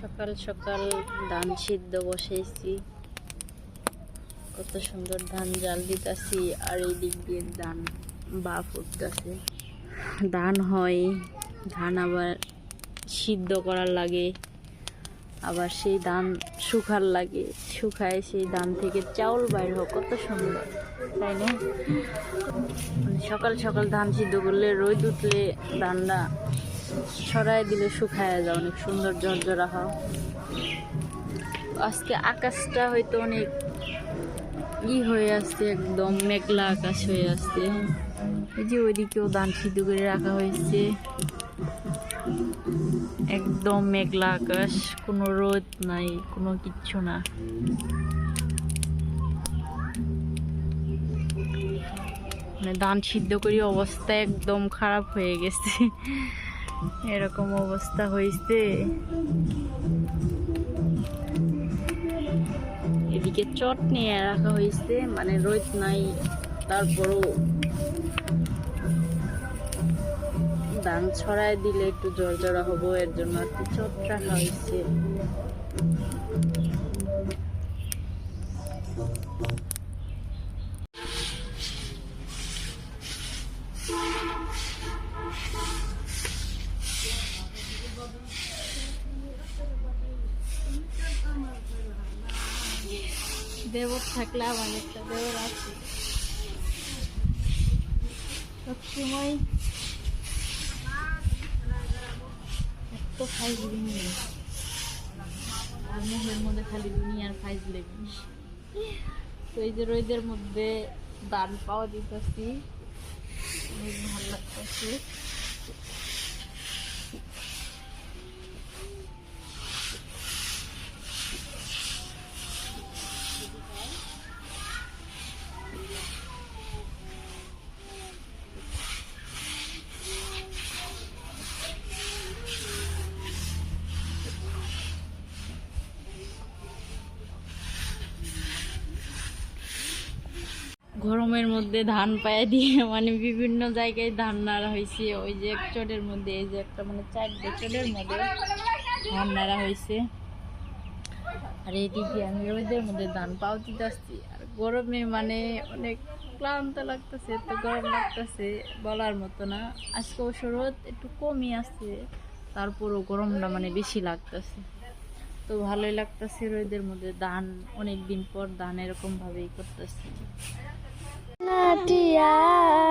সকাল সকাল ধান সিদ্ধ বসাইছি। কত সুন্দর ধান জাল দিতাছি, আর এই দিক দিয়ে ধান বা উঠতেছে ধান হয়, ধান আবার সিদ্ধ করার লাগে, আবার সেই ধান শুকার লাগে। শুকায় সেই ধান থেকে চাউল বাইর হোক কত সুন্দর, তাই না? মানে সকাল সকাল ধান সিদ্ধ করলে রোদ উঠলে ধানটা ছড়াই দিলে শুকায় যায়, অনেক সুন্দর ঝরঝরা হয় আজকে আকাশটা হয়তো অনেক ই হয়ে আসছে, একদম মেঘলা আকাশ হয়ে আসছে। এই যে ওইদিকেও ধান সিদ্ধ করে রাখা হয়েছে। একদম মেঘলা আকাশ, কোনো রোদ নাই, কোনো কিচ্ছু না। মানে ধান সিদ্ধ করি অবস্থা একদম খারাপ হয়ে গেছে। এরকম অবস্থা হয়েছে এদিকে চট নিয়ে রাখা হয়েছে মানে রোদ নাই, তারপরও ধান ছড়ায় দিলে একটু জড়জড়া হব, এর জন্য কি চট রাখা হয়েছে দেবর থাকলে আমার একটা দেবর আছে। সবসময় এত ফাইজলি নেই আর মুখের মধ্যে খালি দুনিয়ার ফাইজ লেগে তো এই যে রোদের মধ্যে দান পাওয়া দিতেছি। অনেক ভালো লাগতেছে। গরমের মধ্যে ধান পায়ে দিয়ে মানে বিভিন্ন জায়গায় ধান নাড়া হয়েছে। ওই যে এক চটের মধ্যে, এই যে একটা মানে চার চটের মধ্যে ধান নাড়া হয়েছে। আর এইদিকে আমি রোদের মধ্যে ধান পাও দিতে আসছি। আর গরমে মানে অনেক ক্লান্ত লাগতেছে, এত গরম লাগতেছে বলার মতো না। আজকে অবশ্য রোদ একটু কমই আসছে, তারপরও গরমটা মানে বেশি লাগতেছে। তো ভালোই লাগতেছে রোদের মধ্যে ধান অনেক দিন পর ধান এরকমভাবেই করতেছে। Nadia.